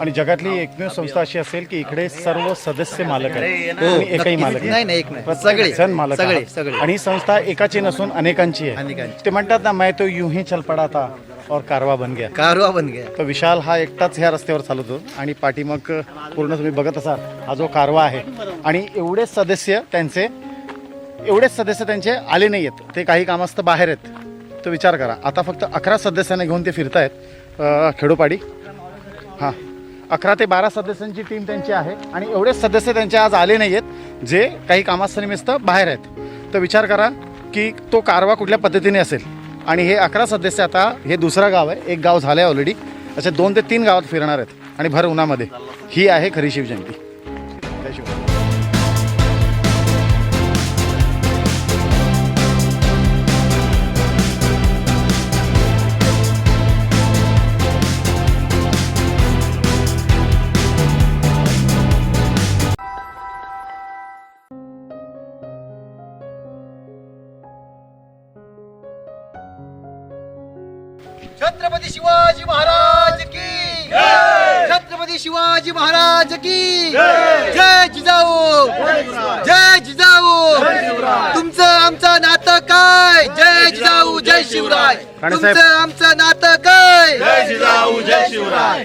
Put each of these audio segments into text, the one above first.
आणि जगातली एकमेव संस्था अशी असेल की इकडे सर्व सदस्य मालक आहेत. एकही. मालक नाही, नाही, एक नाही. प्रत्येक सगळे, जण मालक सगळे, आहात. सगळे. आणि ही संस्था एकाची नसून अनेकांची आहे. अनेकांची. ते म्हणतात ना मैं तो यूं ही चल पडा था और कारवा बन गया. कारवा बन गया. तर विशाल हा एकटाच ह्या रस्त्यावर चालवतो आणि पाठीमग पूर्ण तुम्ही बघत असाल हा जो कारवा आहे. आणि एवढेच सदस्य त्यांचे एवढेच सदस्य त्यांचे आले नाही आहेत. ते काही कामास्त बाहेर आहेत. तर विचार करा. आता फक्त अकरा सदस्यांना घेऊन ते फिरतायत. अं, खेडोपाडी. हां. अकरा ते बारा सदस्यांची टीम त्यांची आहे आणि एवढेच सदस्य त्यांचे आज आले नाही आहेत जे काही कामानिमित्त बाहेर आहेत. तर विचार करा की तो कारवा कुठल्या पद्धतीने असेल. आणि हे अकरा सदस्य आता हे दुसरं गाव आहे एक गाव झालं आहे ऑलरेडी असे दोन ते तीन गावात फिरणार आहेत. आणि भर उन्हामध्ये. ही आहे खरी शिवजयंती. जिजाऊ. तुमचं आमचं नातं काय? जय जिजाऊ जय शिवराय. तुमचं आमचं नातं काय?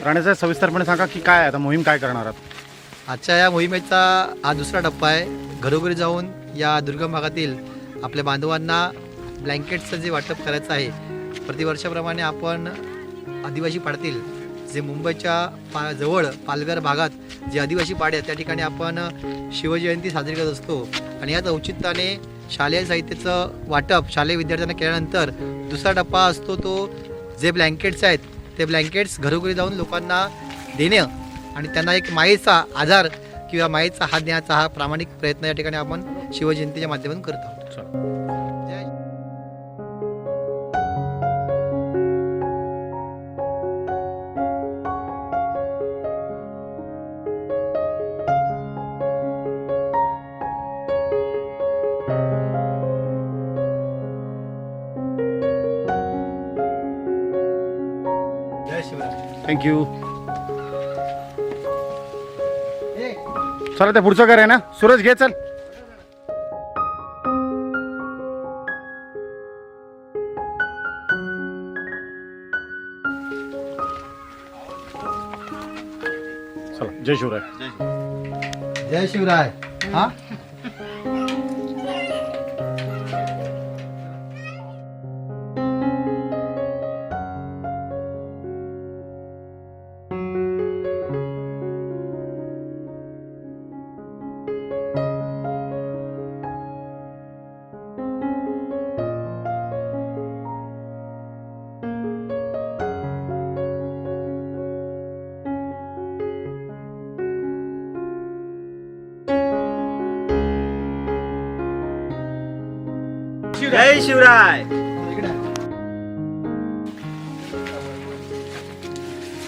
राणेसाहेब सविस्तरपणे सांगा की काय आहे? आता मोहीम काय करणार आहात? आजच्या या मोहिमेचा हा दुसरा टप्पा आहे. घरोघरी जाऊन या दुर्गम भागातील आपल्या बांधवांना ब्लँकेटचं जे वाटप करायचं आहे प्रतिवर्षाप्रमाणे आपण आदिवासी पाड्यातील जे मुंबईच्या पा जवळ पालघर भागात जे आदिवासी पाडे आहेत त्या ठिकाणी आपण शिवजयंती साजरी करत असतो. आणि याच औचित्याने शालेय साहित्याचं वाटप शालेय विद्यार्थ्यांना केल्यानंतर दुसरा टप्पा असतो तो जे ब्लँकेट्स आहेत ते ब्लँकेट्स घरोघरी जाऊन लोकांना देणं आणि त्यांना एक मायेचा आधार किंवा मायेचा हात देण्याचा हा प्रामाणिक प्रयत्न या ठिकाणी आपण शिवजयंतीच्या माध्यमातून करत आहोत. थँक्यू चला ते पुढचं घर आहे ना? सूरज घे चल. चला जय शिवराय. जय शिवराय. हा? जय शिवराय.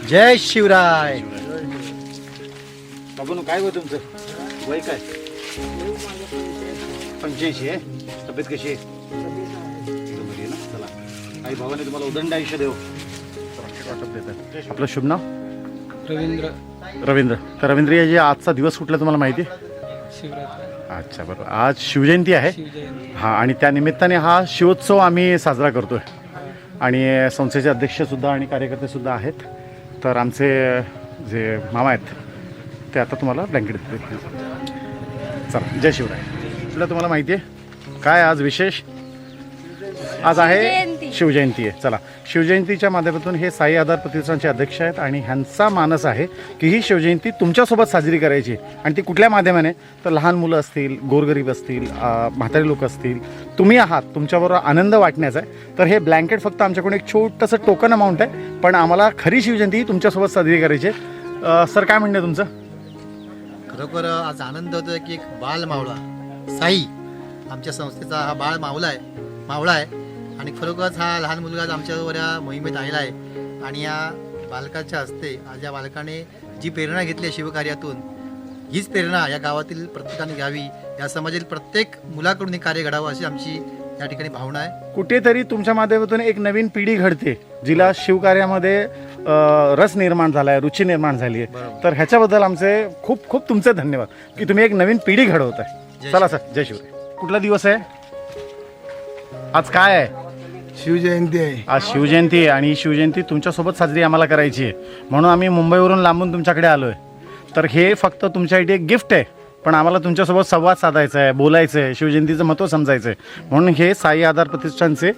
जय शिवराय. बाबून काय होय तुमचं? वय काय? पंच्याऐंशी आहे. तब्येत कशी आहे? एकदम बरी आहे ना? चला. आई भावाने तुम्हाला उदंड आयुष्य देव. आपलं शुभ नाव? रवींद्र. रवींद्र. तर रवींद्र या जे आजचा दिवस कुठला तुम्हाला माहिती आहे? शिवरात्र अच्छा बरोबर. आज शिवजयंती आहे. शिवजयंती. हां आणि त्या निमित्ताने हा शिवोत्सव आम्ही साजरा करतोय. आणि संस्थेचे अध्यक्षसुद्धा आणि कार्यकर्तेसुद्धा आहेत. तर आमचे जे मामा आहेत ते आता तुम्हाला ब्लँकेट देतील. चला जय शिवराय. तुला तुम्हाला माहिती आहे काय आज विशेष? आज आहे शिवजयंती. आहे. चला शिवजयंतीच्या माध्यमातून हे साई आधार प्रतिष्ठानचे अध्यक्ष आहेत आणि ह्यांचा मानस आहे की ही शिवजयंती तुमच्यासोबत साजरी करायची आणि ती कुठल्या माध्यमाने? तर लहान मुलं असतील गोरगरीब असतील म्हातारी लोक असतील तुम्ही आहात तुमच्याबरोबर आनंद वाटण्याचा आहे. तर हे ब्लँकेट फक्त आमच्याकडून एक छोटंसं टोकन अमाऊंट आहे पण आम्हाला खरी शिवजयंती ही तुमच्यासोबत साजरी करायची आहे. सर काय म्हणणं आहे तुमचं? खरोखर आज आनंद होतो की एक बाल मावळा साई आमच्या संस्थेचा हा बाळ मावला आहे मावळा आहे. आणि खरोखरच हा लहान मुलगा आज आमच्याबरोबर या मोहिमेत आलेला आहे आणि या बालकाच्या हस्ते आज या बालकाने जी प्रेरणा घेतली आहे शिवकार्यातून हीच प्रेरणा या गावातील प्रत्येकाने घ्यावी या समाजातील प्रत्येक मुलाकडून हे कार्य घडावं अशी आमची या ठिकाणी भावना आहे. कुठेतरी तुमच्या माध्यमातून एक नवीन पिढी घडते जिला शिवकार्यामध्ये रस निर्माण झाला आहे रुची निर्माण झाली आहे. तर ह्याच्याबद्दल आमचे खूप खूप तुमचे धन्यवाद की तुम्ही एक नवीन पिढी घडवत आहे. चला सर जय शिवराय कुठला दिवस आहे? आज काय आहे? शिवजयंती आहे. आज शिवजयंती आहे आणि ही शिवजयंती तुमच्यासोबत साजरी आम्हाला करायची आहे. म्हणून आम्ही मुंबईवरून लांबून तुमच्याकडे आलो आहे तर हे फक्त तुमच्यासाठी एक गिफ्ट आहे पण आम्हाला तुमच्यासोबत संवाद साधायचा आहे बोलायचं आहे शिवजयंतीचं महत्त्व समजायचं आहे. म्हणून हे साई आधार प्रतिष्ठानचे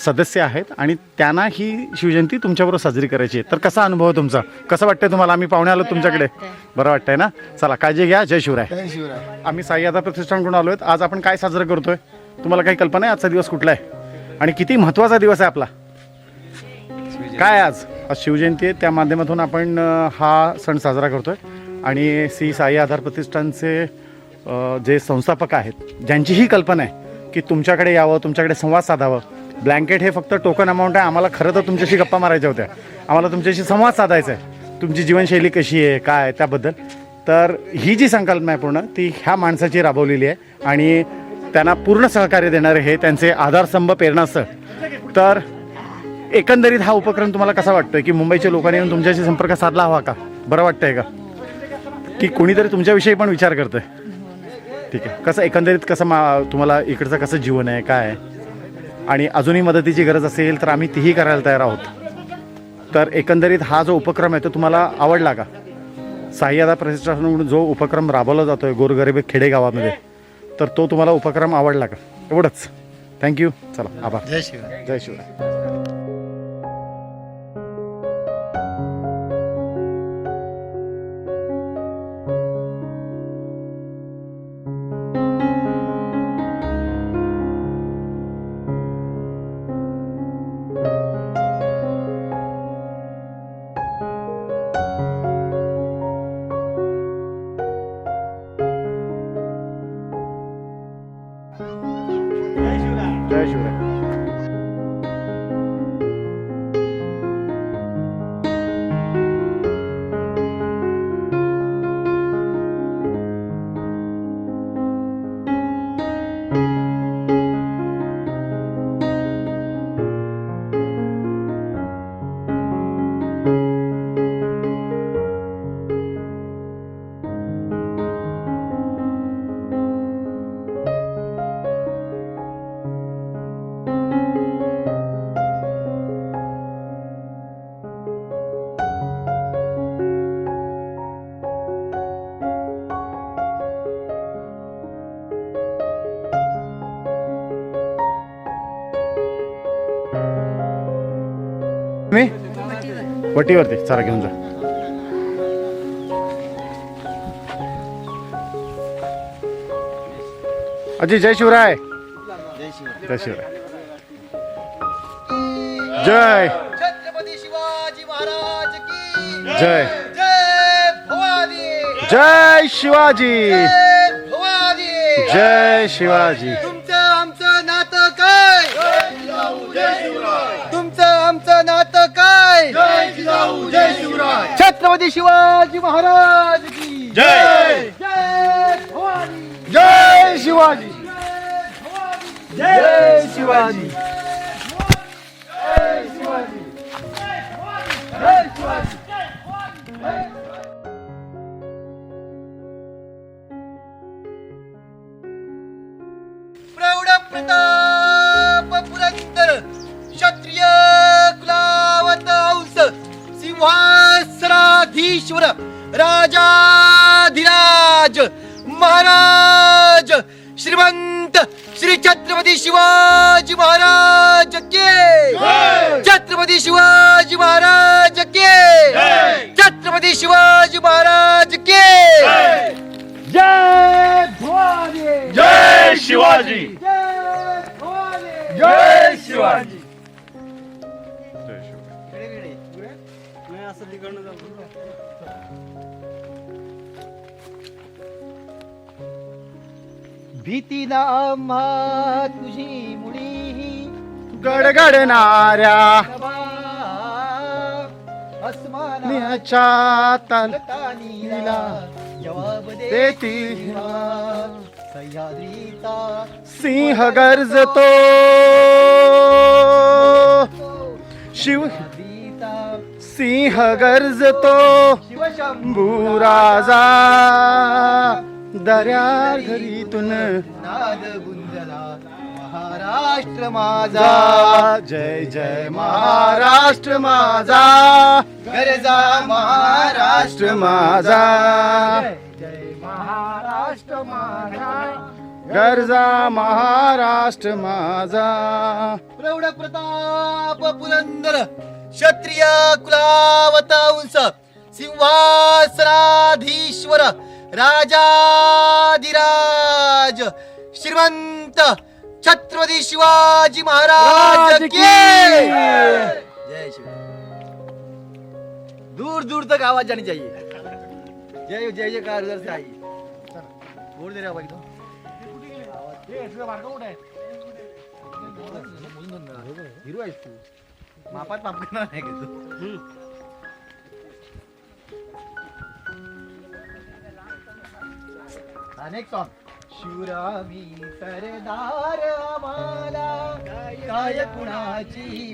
सदस्य आहेत आणि त्यांना ही शिवजयंती तुमच्याबरोबर साजरी करायची आहे. तर कसा अनुभव तुमचा? कसं वाटतंय तुम्हाला? आम्ही पाहुणे आलो तुमच्याकडे. बरं वाटतंय. ना? चला काळजी घ्या. जय शिवराय. जय शिवराय. आम्ही साई आधार प्रतिष्ठानकडून आलो आहेत आज आपण काय साजरं करतोय? तुम्हाला काही कल्पना आहे? आजचा दिवस कुठला आहे? आणि किती महत्त्वाचा दिवस आहे आपला? काय आज? आज शिवजयंती आहे त्या माध्यमातून आपण हा सण साजरा करतो आहे आणि श्री साई आधार प्रतिष्ठानचे जे संस्थापक आहेत ज्यांची ही कल्पना आहे की तुमच्याकडे यावं तुमच्याकडे संवाद साधावं. ब्लँकेट हे फक्त टोकन अमाऊंट आहे आम्हाला खरं तर तुमच्याशी गप्पा मारायच्या होत्या. आम्हाला तुमच्याशी संवाद साधायचा आहे. तुमची जीवनशैली कशी आहे काय त्याबद्दल. तर ही जी संकल्पना आहे पूर्ण ती ह्या माणसाची राबवलेली आहे. आणि त्यांना पूर्ण सहकार्य देणारे हे त्यांचे आधारस्तंभ प्रेरणास्थळ. तर एकंदरीत हा उपक्रम तुम्हाला कसा वाटतोय? की मुंबईच्या लोकांनी येऊन तुमच्याशी संपर्क साधला हवा का? बरं वाटतंय का? की कोणीतरी तुमच्याविषयी पण विचार करतोय? ठीक आहे. कसं एकंदरीत कसं मा तुम्हाला इकडचं कसं जीवन आहे काय आहे? आणि अजूनही मदतीची गरज असेल तर आम्ही तीही करायला तयार आहोत. तर एकंदरीत हा जो उपक्रम आहे तो तुम्हाला आवडला का? साह्यादा प्रतिष्ठानाकडून जो उपक्रम राबवला जातोय गोरगरीब खेडेगावामध्ये तर तो तुम्हाला उपक्रम आवडला का? एवढंच. थँक्यू चला आभार. जय शिवराय. जय शिवराय. वटीवरती चला घेऊन जा. अजी जय शिवराय. जय शिवराय. जय. छत्रपती शिवाजी महाराज की जय. जय शिवाजी. जय शिवाजी. छत्रपती शिवाजी महाराज की. जय. जय भवानी. जय शिवाजी. जय शिवाजी. सिंहासनाधीश्वर राजाधिराज महाराज श्रीमंत श्री छत्रपती शिवाजी महाराज के. छत्रपती शिवाजी महाराज के. छत्रपती शिवाजी महाराज के. जय भवानी. जय शिवाजी. भीती ना आम्हा तुझी मुळी गडगडणाऱ्या अस्माना निहाच्या ताल तानीला जवाब देती. सह्याद्रीचा सिंह गरजतो शिव सिंह गर्जतो शिवशंभू बुराजा दर्या घरीतून. नाद गुंजला महाराष्ट्र माझा. जय जय महाराष्ट्र माझा. गरजा महाराष्ट्र राष्ट्र माझा. जय महाराष्ट्र माझा. गरजा महाराष्ट्र माझा. प्रौढ प्रताप पुरंदर क्षत्रिय कुलावता उंच सिंहासनाधीश्वर राजाधिराज श्रीमंत छत्रपती शिवाजी महाराज की! जय शिव दूर दूर तक आवाज जानी चाहिए। जय जय जयकार उधर से आई बोल दे रहा भाई तो। हिरो आहेस तू मापात माप करणार नाही का तू? अनेक सॉन्ग शिवरामी सरदार आम्हाला काय कुणाची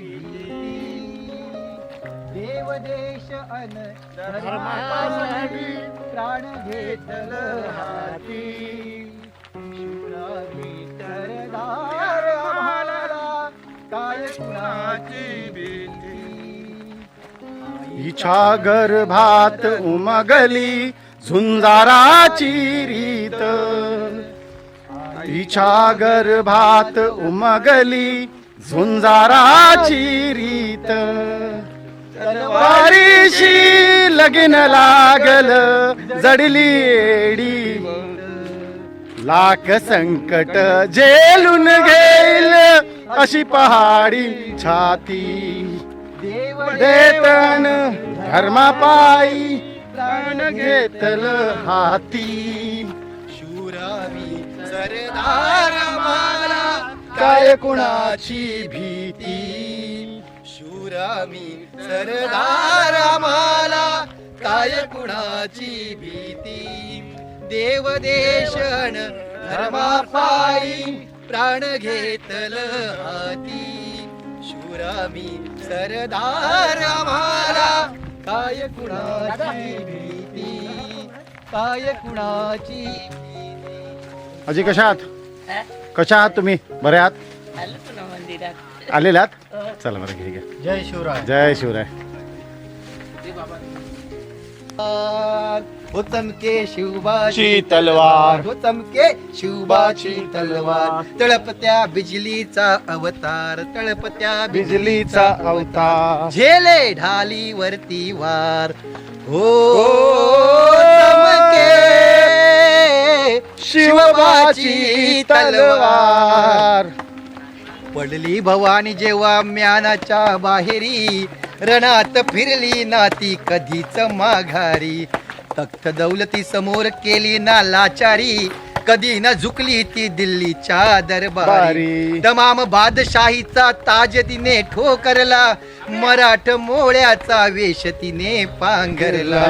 देव देश अन धर्मासाठी प्राण घेतल हाती. शिवरामी सरदार आम्हाला काय कुणाची भीती? हिच्या गर्भात उमगली झुंजाराची रीत. तिच्या गर्भात उमगली झुंजाराची रीत. तलवारीशी लगीन लागल जडली एडी. लाख संकट जेलून घेईल अशी पहाडी छाती. देव देतन धर्मापायी प्राण घेतल हाती. शूरावी सरदार माला काय कुणाची भीती? शूरामी सरदार आम्हाला काय कुणाची भीती? देव देशन धर्मापायी प्राण घेतल हाती. शूरामी सरदार आम्हाला काय कुणाची भीती काय कुणाची? अजी कशा आहात? कशा आहात तुम्ही? बरे आहात? आलो तुला मंदिरात. आलेले आहात? चला बरं घे घ्या. जय शिवराय. जय शिवराय. हो चमके शिवबाची ची तलवार. हो चमके शिवबाची तलवार. तळपत्या बिजलीचा अवतार तळपत्या बिजलीचा अवतार. झेले ढाली वरती वार. हो चमके शिवबाची तलवार. पडली भवानी जेव्हा म्यानाच्या बाहेरी रणात फिरली ना ती कधीच माघारी. तख्त दौलती समोर केली ना लाचारी कधी न झुकली ती दिल्लीच्या दरबारी. बारी. तमाम बादशाहीचा ताज तिने ठोकरला मराठ मोळ्याचा वेश तिने पांघरला.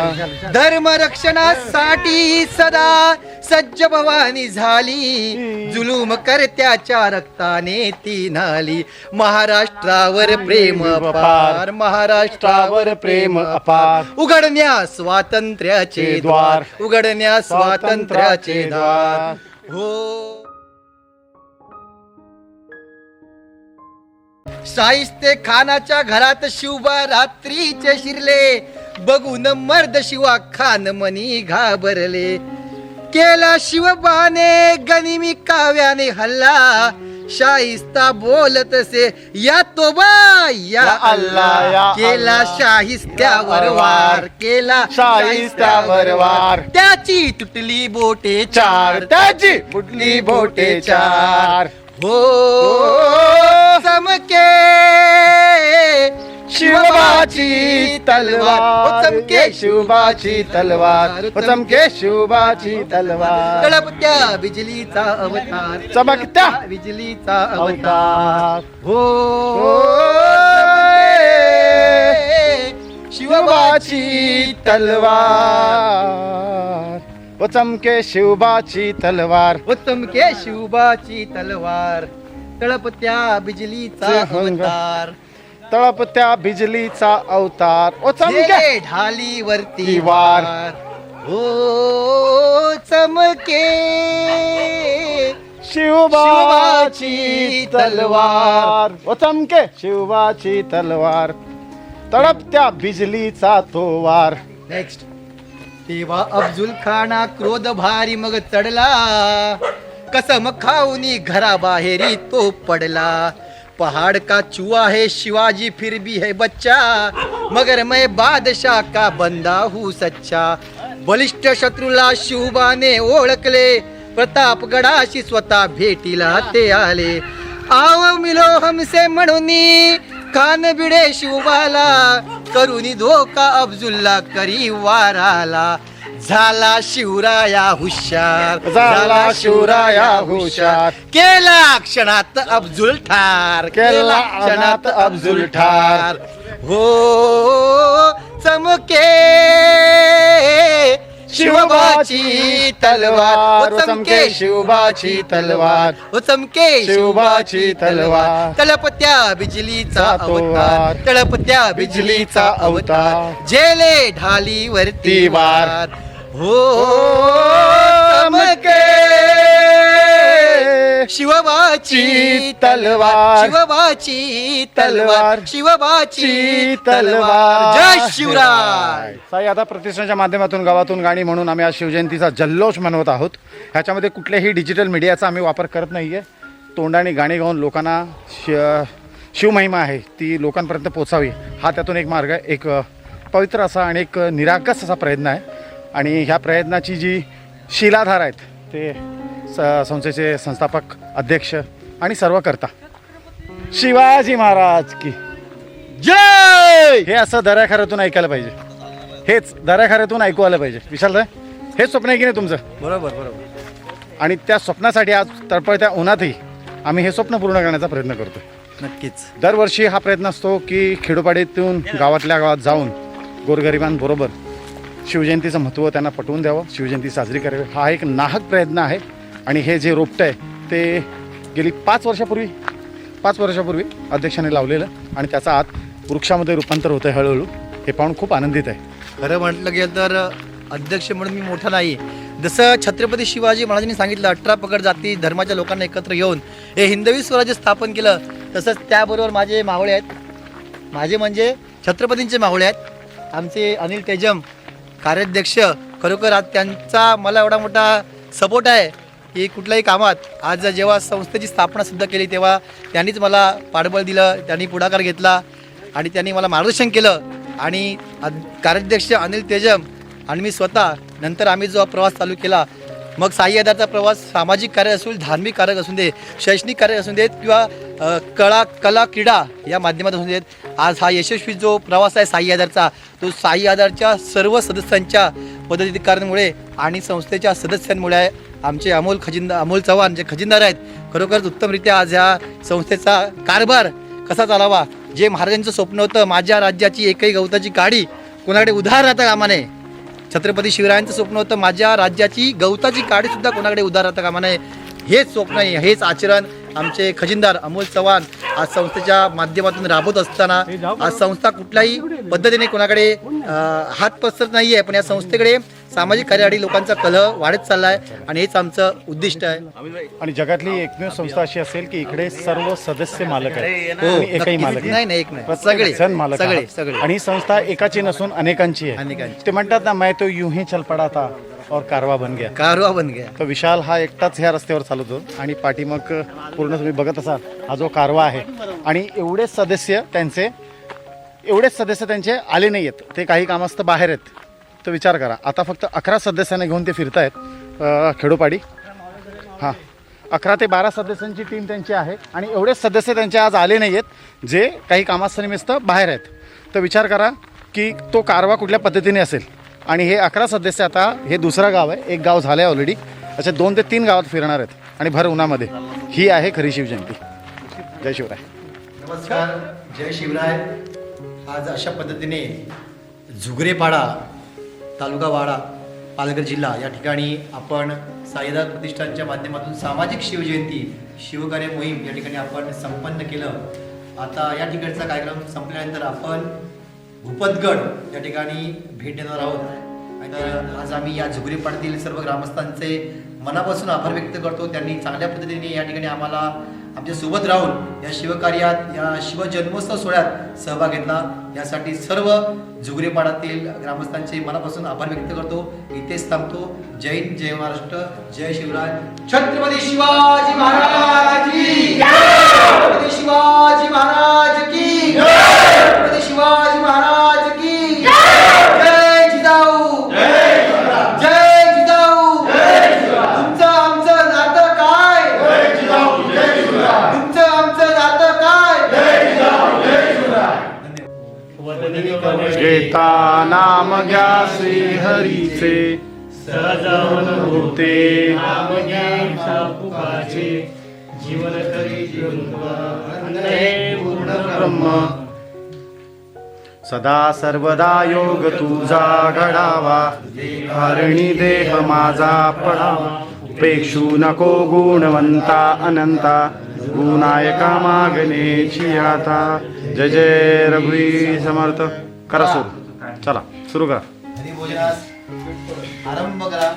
धर्म रक्षणासाठी सदा सज्ज भवानी झाली. जुलूम करत्याच्या रक्ताने ती नाली महाराष्ट्रावर प्रेम अपार. महाराष्ट्रावर प्रेम अपार. उघडण्या स्वातंत्र्याचे द्वार. उघडण्या स्वातंत्र्याचे द्वार. हो. शाहिस्ते खानाच्या घरात शिवबा रात्रीचे शिरले. बघून मर्द शिवा खान मनी घाबरले. केला शिवबाने गनिमी काव्याने हल्ला. शाहिस्ता बोलत से या तोबा या या अल्ला, या केला अल्ला. शाहिस्त्यावर वार केला शाहिस्त्यावर वार. त्याची तुटली बोटे चार त्याची फुटली बोटे चार. हो. चमके. शिवबाची तलवार. चमके शिवबाची तलवार. चमके शिवबाची तलवार. तळपत्या बिजलीचा अवतार. चमकत्या बिजलीचा अवतार. हो शिवबाची शिवबाची तलवार. हो चमके शिवबाची तलवार. हो चमके शिवबाची तलवार. तळपत्या बिजलीचा. अवतार. तळपत्या बिजलीचा अवतार. ओ चमके गेले ढालीवरती ती वार. हो चमके. शिवबाची तलवार. ओ चमके. शिवबाची तलवार. तळपत्या बिजलीचा तो वार. नेक्स्ट तेव्हा अफजुल खाना क्रोध भारी मग चढला. कसम खाऊनी घराबाहेरी तो पडला. पहाड़ का चुआ है शिवाजी फिर भी है बच्चा। मगर मैं बादशाह का बंदा हूँ सच्चा। बलिष्ठ शत्रूला शिवबाने ओळखले प्रतापगडाशी स्वतः भेटीला ते आले। आव मिलो हमसे म्हणून कान बिडे शिवबाला करुनी धोका अब्दुल्ला करी वाराला। झाला शिवराया हुशार झाला शिवराया हुशार. केला क्षणात अफजुल ठार केला क्षणात अफजुल ठार. हो चमके शिवबाची तलवार चमके शिवबाची तलवार ओ चमके शिवबाची तलवार. तळपत्या बिजलीचा अवतार. तळपत्या बिजलीचा अवतार जेले ढालीवरती ती वार. हो चमके. शिवबाची तलवार. शिवबाची तलवार. शिवबाची तलवार. जय शिवराय. साई आता प्रतिष्ठानच्या माध्यमातून गावातून गाणी म्हणून आम्ही आज शिवजयंतीचा जल्लोष मनवत आहोत. ह्याच्यामध्ये कुठल्याही डिजिटल मीडियाचा आम्ही वापर करत नाही आहे तोंडाने गाणी गाऊन लोकांना शि शिवमहिमा आहे ती लोकांपर्यंत पोचावी. हा त्यातून एक मार्ग आहे. एक पवित्र असा आणि एक निरागस असा प्रयत्न आहे. आणि ह्या प्रयत्नाची जी शिलाधार आहेत ते स संस्थेचे संस्थापक अध्यक्ष आणि सर्व करता शिवाजी महाराज की. जय! हे असं दऱ्याखाऱ्यातून ऐकायला पाहिजे. हेच दऱ्याखाऱ्यातून ऐकू आलं पाहिजे. विशाल हेच स्वप्न आहे की नाही तुमचं? बरोबर बरोबर. आणि त्या स्वप्नासाठी आज तळपळत्या उन्हातही आम्ही हे स्वप्न पूर्ण करण्याचा प्रयत्न करतो. नक्कीच. दरवर्षी हा प्रयत्न असतो की खेडोपाडीतून गावातल्या गावात जाऊन गोरगरिबांबरोबर शिवजयंतीचं महत्त्व त्यांना पटवून द्यावं शिवजयंती साजरी करावी. हा एक नाहक प्रयत्न आहे आणि हे जे रोपटं आहे ते गेली पाच वर्षापूर्वी पाच वर्षापूर्वी अध्यक्षाने लावलेलं आणि त्याचा आत वृक्षामध्ये रूपांतर होतं आहे हळूहळू. हे पाहून खूप आनंदित आहे. खरं म्हटलं गेलं तर अध्यक्ष म्हणून मी मोठा नाही जसं छत्रपती शिवाजी महाराजांनी सांगितलं अठरा पकड जाती धर्माच्या लोकांना एकत्र येऊन. हे हिंदवी स्वराज्य स्थापन केलं तसंच त्याबरोबर माझे मावळे आहेत. माझे म्हणजे छत्रपतींचे मावळे आहेत. आमचे अनिल तेजम कार्याध्यक्ष खरोखर आज त्यांचा मला एवढा मोठा सपोर्ट आहे की कुठल्याही कामात आज जेव्हा संस्थेची स्थापना सुद्धा केली तेव्हा त्यांनीच मला पाठबळ दिलं त्यांनी पुढाकार घेतला आणि त्यांनी मला मार्गदर्शन केलं. आणि कार्याध्यक्ष अनिल तेजम आणि मी स्वतः नंतर आम्ही जो प्रवास चालू केला मग साई आधारचा प्रवास सामाजिक कार्य असू धार्मिक कार्य असू दे शैक्षणिक कार्य असू देत किंवा कळा कला क्रीडा या माध्यमात असू देत आज हा यशस्वी जो प्रवास आहे साई आधारचा तो साई आधारच्या सर्व सदस्यांच्या पदाधिकाऱ्यांमुळे आणि संस्थेच्या सदस्यांमुळे आहे आमचे अमोल खजिनदार अमोल चव्हाण जे खजिनदार आहेत खरोखरच उत्तमरित्या आज ह्या संस्थेचा कारभार कसा चालावा? जे महाराजांचं स्वप्न होतं माझ्या राज्याची एकही गवताची काडी कोणाकडे उधार राहता कामा नये छत्रपती शिवरायांचं स्वप्न होतं. माझ्या राज्याची गवताची काडी सुद्धा कोणाकडे उधार राहता कामा नये. हेच स्वप्न आहे हेच आचरण. आमचे खजिनदार अमोल चव्हाण आज संस्थेच्या माध्यमातून राबवत असताना आज संस्था कुठल्याही पद्धतीने कोणाकडे हात पसरत नाही आहे पण या संस्थेकडे सामाजिक कार्यासाठी लोकांचा कलह वाढत चालला आहे आणि हेच आमचं उद्दिष्ट आहे आणि जगातली एकमेव संस्था अशी असेल की इकडे सर्व सदस्य मालक आहेत हो, एकही. मालक नाही, नाही, एक नाही. सगळे, जण मालक सगळे. सगळे. आणि ही संस्था एकाची नसून अनेकांची आहे अनेकांची. ते म्हणतात ना मैं तो यूं ही चल पडा था और कारवा बन गया कारवा बन गया तर विशाल हा एकटाच ह्या रस्त्यावर चालवतो आणि पाठीमाग पूर्ण तुम्ही बघत असाल हा जो कारवा आहे आणि एवढेच सदस्य त्यांचे एवढेच सदस्य त्यांचे आले नाही आहेत ते काही कामास्तव बाहेर आहेत तर विचार करा. आता फक्त अकरा सदस्यांना घेऊन ते फिरतायत आहेत खेडोपाडी. हां. अकरा ते बारा सदस्यांची टीम त्यांची आहे आणि एवढेच सदस्य त्यांचे आज आले नाही आहेत जे काही कामासनिमित्त बाहेर आहेत. तर विचार करा की तो कारवा कुठल्या पद्धतीने असेल? आणि हे अकरा सदस्य आता हे दुसरं गाव आहे. एक गाव झालं आहे ऑलरेडी असे दोन ते तीन गावात फिरणार आहेत. आणि भर उन्हामध्ये. ही आहे खरी शिवजयंती. जय शिवराय. नमस्कार. जय शिवराय. आज अशा पद्धतीने झुगरेपाडा तालुका वाडा पालघर जिल्हा. या ठिकाणी आपण साईदार प्रतिष्ठानच्या माध्यमातून सामाजिक शिवजयंती शिवकार्य मोहीम या ठिकाणी आपण संपन्न केलं. आता या ठिकाणचा कार्यक्रम संपल्यानंतर आपण भूपतगड या ठिकाणी भेट देणार आहोत. तर आज आम्ही या झुगरी पाड्यातील सर्व ग्रामस्थांचे मनापासून आभार व्यक्त करतो. त्यांनी चांगल्या पद्धतीने या ठिकाणी आम्हाला आमच्यासोबत राहून या शिवकार्यात या शिवजन्मोत्सव सोहळ्यात सहभाग घेतला. यासाठी सर्व झुगरीपाडातील ग्रामस्थांचे मनापासून आभार व्यक्त करतो. इथेच थांबतो. जय हिंद जय महाराष्ट्र जय शिवराय. छत्रपती शिवाजी महाराज की छत्रपती शिवाजी महाराज की छत्रपती शिवाजी महाराज घेता नाम घ्या श्री हरीचे. सजवन होते नाम ज्ञान सापुकाचे जीवन करी पूर्ण ब्रह्म. सदा सर्वदा योग तुझा घडावा. हरणी देह माझा पडावा. उपेक्षू नको गुणवंता अनंता. गुणायका मागणे आता जय जय रघुवी समर्थ. करा सुरू. चला सुरू करा. आरंभ करा.